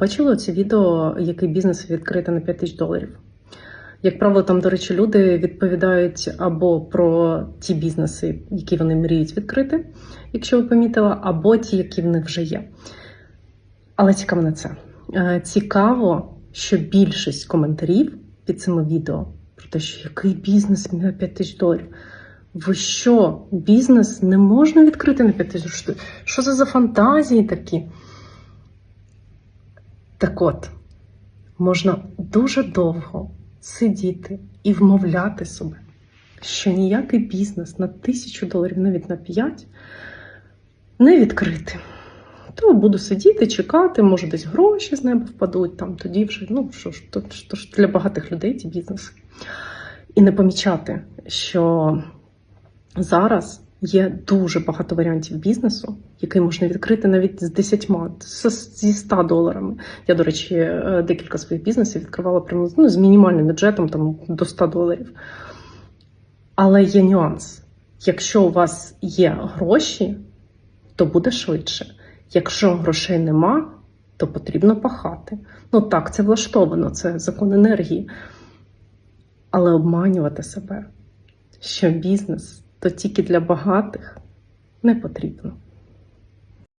Бачили оце відео, який бізнес відкрити на 5 тисяч доларів. Як правило, там, до речі, люди відповідають або про ті бізнеси, які вони мріють відкрити, якщо ви помітили, або ті, які в них вже є. Але цікаво не це. Е, Цікаво, що більшість коментарів під цими відео про те, що який бізнес на 5 тисяч доларів. Ви що, бізнес не можна відкрити на 5 тисяч? Що це за фантазії такі? Так от, можна дуже довго сидіти і вмовляти себе, що ніякий бізнес на тисячу доларів, навіть на 5, не відкрити. То буду сидіти, чекати, може десь гроші з неба впадуть, там тоді вже, ну що ж, то, то ж для багатих людей ті бізнеси. І не помічати, що зараз є дуже багато варіантів бізнесу, який можна відкрити навіть з 10, зі 100 доларами. Я, до речі, е, декілька своїх бізнесів відкривала прямо ну, з мінімальним бюджетом там, до 100 доларів. Але є нюанс. Якщо у вас є гроші, то буде швидше. Якщо грошей нема, то потрібно пахати. Ну так, це влаштовано, це закон енергії. Але обманювати себе, що бізнес то тільки для багатих не потрібно.